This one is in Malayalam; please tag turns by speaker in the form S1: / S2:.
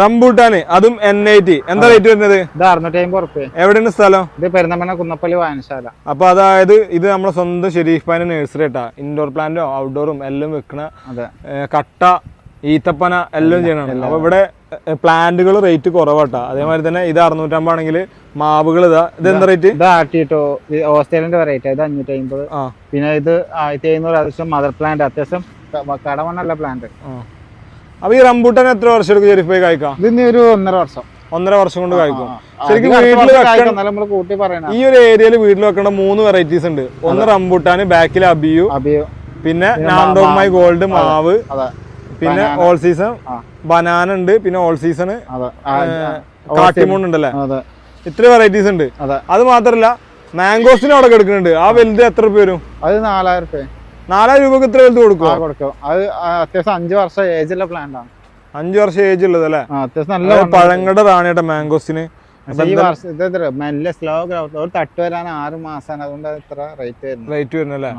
S1: റംബൂട്ടാന് അതും എൻ ഐ ടി എന്താ റേറ്റ് വരുന്നത്?
S2: ഇത് അറുന്നൂറ്റി അമ്പത് ഉറുപ്പ്യ.
S1: എവിടെയാണ് സ്ഥലം?
S2: ഇത് പെരുന്തമണ്ണ കുന്നപ്പള്ളി വായനശാല.
S1: അപ്പൊ അതായത് ഇത് നമ്മുടെ സ്വന്തം ഷെരീഫ് പാന്റെ നഴ്സറി ആട്ടാ ഇൻഡോർ പ്ലാന്റോ ഔട്ട്ഡോറും എല്ലാം വെക്കണ
S2: അതെ.
S1: കട്ട ഈത്തപ്പന എല്ലാം ചെയ്യണം അപ്പൊ ഇവിടെ പ്ലാന്റുകൾ റേറ്റ് കുറവാട്ടാ അതേമാതിരി തന്നെ ഇത് അറുന്നൂറ്റമ്പാണെങ്കിൽ മാവുകൾ ഇതാ. ഇത് എന്താ റേറ്റ്
S2: ഇത് ആട്ടിട്ടോ ഓസ്ട്രേലിയന്റെ വെറൈറ്റി ഇത് അഞ്ഞൂറ്റി അമ്പത് പിന്നെ ഇത് ആയിരത്തി അഞ്ഞൂറ് അത്യാവശ്യം മദർ പ്ലാന്റ് അത്യാവശ്യം കടമണ്ണല്ല പ്ലാന്റ്.
S1: അപ്പൊ ഈ റംബൂട്ടാൻ എത്ര വർഷം എടുക്കും ഷെരീഫ് ഭായി കായ്ക്കാം
S2: ഇത് ഇനി ഒരു ഒന്നര വർഷം.
S1: ഒന്നര വർഷം കൊണ്ട് കായ്ക്കും. ശരിക്കും വീട്ടിൽ
S2: വെക്കണം
S1: ഈ ഒരു ഏരിയയിൽ വീട്ടിൽ വെക്കേണ്ട മൂന്ന് വെറൈറ്റീസ് ഉണ്ട്. ഒന്ന് റംബൂട്ടാൻ ബാക്കിൽ അബിയു പിന്നെ നാന്തോമായി ഗോൾഡ് മാവ് പിന്നെ ഓൾ സീസൺ ബനാന ഉണ്ട് പിന്നെ ഓൾ സീസൺ കാട്ടിമൂൺ ഉണ്ടല്ലേ? ഇത്ര വെറൈറ്റീസ് ഉണ്ട്.
S2: അതെ.
S1: മാത്രല്ല മാംഗോസിന് അവിടെ കിടക്കുന്നുണ്ട്. ആ വലുത് എത്ര രൂപ വരും?
S2: അത് നാലായിരം റുപ്യ
S1: നാലായിരം രൂപക്ക് ഇത്ര വലുത് കൊടുക്കും
S2: കൊടുക്കും അത് അത്യാവശ്യം അഞ്ച് വർഷം ഏജ് ഉള്ള പ്ലാന്റ് ആണ്
S1: അഞ്ചു വർഷം ഏജ് ഉള്ളത് അല്ലേ
S2: അത്യാവശ്യം നല്ല
S1: പഴങ്ങളുടെ റാണിയുടെ മാംഗോസിന്
S2: ഈ വർഷം മെല്ലെ സ്ലോ ഗ്രോത്ത് ഒരു തട്ട് വരാൻ ആറ് മാസമാണ് അതുകൊണ്ട് ഇത്ര റേറ്റ് വരുന്നത്
S1: റേറ്റ് വരുന്നല്ലേ.